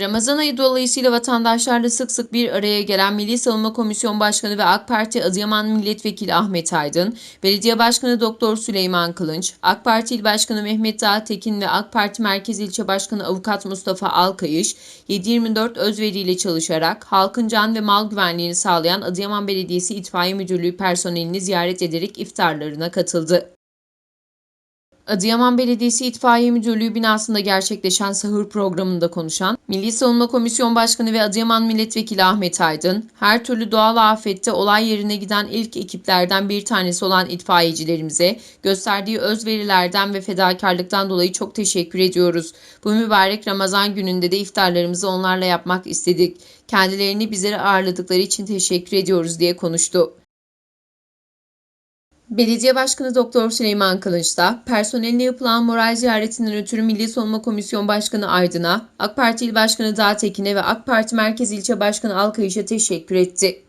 Ramazan ayı dolayısıyla vatandaşlarla sık sık bir araya gelen Milli Savunma Komisyon Başkanı ve AK Parti Adıyaman Milletvekili Ahmet Aydın, Belediye Başkanı Doktor Süleyman Kılınç, AK Parti İl Başkanı Mehmet Dağtekin ve AK Parti Merkez İlçe Başkanı Avukat Mustafa Alkayış, 7-24 özveriyle çalışarak halkın can ve mal güvenliğini sağlayan Adıyaman Belediyesi İtfaiye Müdürlüğü personelini ziyaret ederek iftarlarına katıldı. Adıyaman Belediyesi İtfaiye Müdürlüğü binasında gerçekleşen sahur programında konuşan Milli Savunma Komisyon Başkanı ve Adıyaman Milletvekili Ahmet Aydın, her türlü doğal afette olay yerine giden ilk ekiplerden bir tanesi olan itfaiyecilerimize gösterdiği özverilerden ve fedakarlıktan dolayı çok teşekkür ediyoruz. Bu mübarek Ramazan gününde de iftarlarımızı onlarla yapmak istedik. Kendilerini bizlere ağırladıkları için teşekkür ediyoruz diye konuştu. Belediye Başkanı Doktor Süleyman Kılınç da personeline yapılan moral ziyaretinden ötürü Milli Savunma Komisyon Başkanı Aydın'a, AK Parti İl Başkanı Dağtekin'e ve AK Parti Merkez İlçe Başkanı Alkayış'a teşekkür etti.